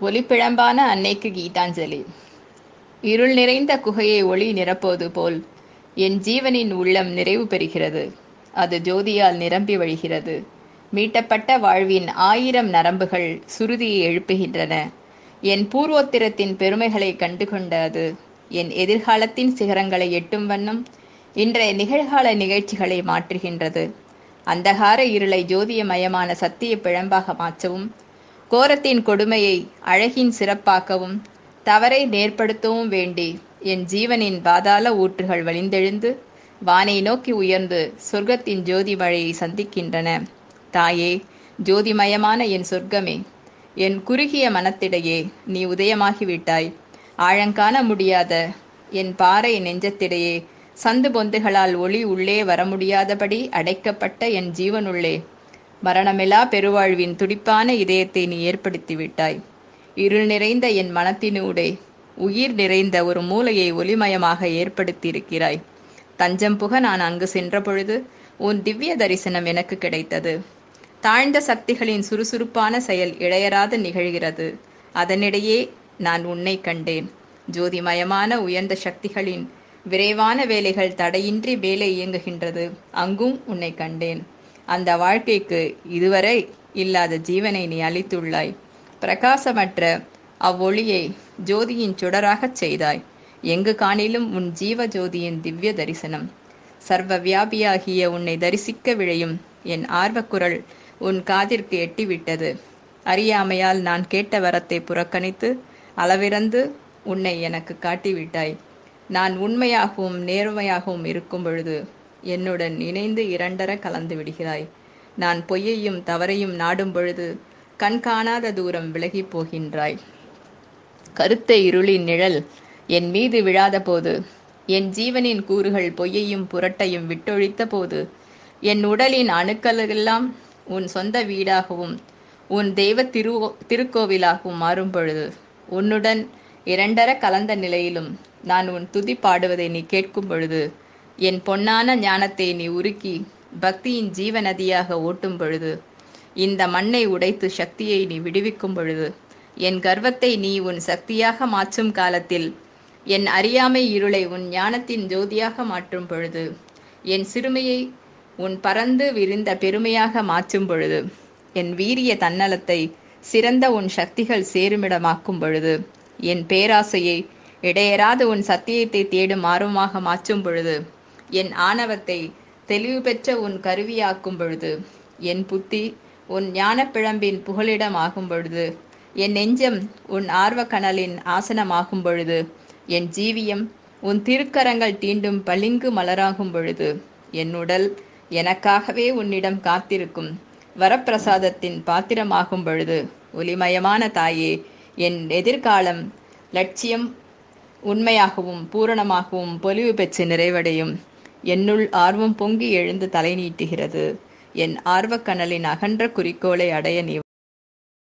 ஒளிப்பிழம்பான அன்னைக்கு கீதாஞ்சலி. இருள் நிறைந்த குகையை ஒளி நிரப்போது போல் என் ஜீவனின் உள்ளம் நிறைவு பெறுகிறது. அது ஜோதியால் நிரம்பி வழிகிறது. மீட்டப்பட்ட வாழ்வின் ஆயிரம் நரம்புகள் சுருதியை எழுப்புகின்றன. என் பூர்வோத்திரத்தின் பெருமைகளை கண்டுகொண்ட அது என் எதிர்காலத்தின் சிகரங்களை எட்டும் வண்ணம் இன்றைய நிகழ்கால நிகழ்ச்சிகளை மாற்றுகின்றது. அந்தகார இருளை ஜோதியமயமான சத்திய பிழம்பாக மாற்றவும் கோரத்தின் கொடுமையை அழகின் சிறப்பாக்கவும் தவறை நேர்படுத்தவும் வேண்டி என் ஜீவனின் பாதாள ஊற்றுகள் வழிந்தெழுந்து வானை நோக்கி உயர்ந்து சொர்க்கத்தின் ஜோதி மழையை சந்திக்கின்றன. தாயே ஜோதிமயமான என் சொர்க்கமே என் குறுகிய மனத்திடையே நீ உதயமாகிவிட்டாய். ஆழங்காண முடியாத என் பாறை நெஞ்சத்திடையே சந்து பொந்துகளால் ஒளி உள்ளே வர முடியாதபடி அடைக்கப்பட்ட என் ஜீவனுள்ளே மரணமிலா பெருவாழ்வின் துடிப்பான இதயத்தை நீ ஏற்படுத்தி விட்டாய் இருள் நிறைந்த என் மனத்தினூடே உயிர் நிறைந்த ஒரு மூலையை ஒளிமயமாக ஏற்படுத்தியிருக்கிறாய். தஞ்சம் புக நான் அங்கு சென்ற பொழுது உன் திவ்ய தரிசனம் எனக்கு கிடைத்தது. தாழ்ந்த சக்திகளின் சுறுசுறுப்பான செயல் இழையராது நிகழ்கிறது. அதனிடையே நான் உன்னை கண்டேன். ஜோதிமயமான உயர்ந்த சக்திகளின் விரைவான வேலைகள் தடையின்றி வேலை இயங்குகின்றது. அங்கும் உன்னை கண்டேன். அந்த வாழ்க்கைக்கு இதுவரை இல்லாத ஜீவனை நீ அளித்துள்ளாய். பிரகாசமற்ற அவ்வொளியை ஜோதியின் சுடராகச் செய்தாய். எங்கு காணிலும் உன் ஜீவ ஜோதியின் திவ்ய தரிசனம். சர்வ வியாபியாகிய உன்னை தரிசிக்க விழையும் என் ஆர்வக்குரல் உன் காதிற்கு எட்டிவிட்டது. அறியாமையால் நான் கேட்ட வரத்தை புறக்கணித்து அளவிறந்து உன்னை எனக்கு காட்டிவிட்டாய். நான் உண்மையாகவும் நேர்மையாகவும் இருக்கும் பொழுது என்னுடன் இணைந்து இரண்டர கலந்து விடுகிறாய். நான் பொய்யையும் தவறையும் நாடும் பொழுது கண் காணாத தூரம் விலகி போகின்றாய். கருத்த இருளின் நிழல் என் மீது விழாத போது என் ஜீவனின் கூறுகள் பொய்யையும் புரட்டையும் விட்டொழித்த போது என் உடலின் அணுக்களெல்லாம் உன் சொந்த வீடாகவும் உன் தெய்வ திரு திருக்கோவிலாகவும் மாறும் பொழுது உன்னுடன் இரண்டர கலந்த நிலையிலும் நான் உன் துதி பாடுவதை நீ கேட்கும் பொழுது என் பொன்னான ஞானத்தை நீ உருக்கி பக்தியின் ஜீவ நதியாக ஓட்டும் பொழுது இந்த மண்ணை உடைத்து சக்தியை நீ விடுவிக்கும் பொழுது என் கர்வத்தை நீ உன் சக்தியாக மாற்றும் காலத்தில் என் அறியாமை இருளை உன் ஞானத்தின் ஜோதியாக மாற்றும் பொழுது என் சிறுமையை உன் பறந்து விரிந்த பெருமையாக மாற்றும் பொழுது என் வீரிய தன்னலத்தை சிறந்த உன் சக்திகள் சேருமிடமாக்கும் பொழுது என் பேராசையை இடையராது உன் சத்தியத்தை தேடும் ஆர்வமாக மாற்றும் பொழுது என் ஆணவத்தை தெளிவு பெற்ற உன் கருவியாக்கும் பொழுது என் புத்தி உன் ஞானப்பிழம்பின் புகலிடம் ஆகும் பொழுது என் நெஞ்சம் உன் ஆர்வ கனலின் ஆசனமாகும் பொழுது என் ஜீவியம் உன் திருக்கரங்கள் தீண்டும் பளிங்கு மலராகும் பொழுது என் உடல் எனக்காகவே உன்னிடம் காத்திருக்கும் வரப்பிரசாதத்தின் பாத்திரமாகும் பொழுது ஒளிமயமான தாயே என் எதிர்காலம் லட்சியம் உண்மையாகவும் பூரணமாகவும் பொலிவு பெற்று நிறைவடையும். என்னுள் ஆர்வம் பொங்கி எழுந்து தலை நீட்டுகிறது. என் ஆர்வக்கனலின் அகன்ற குறிக்கோளை அடைய நீ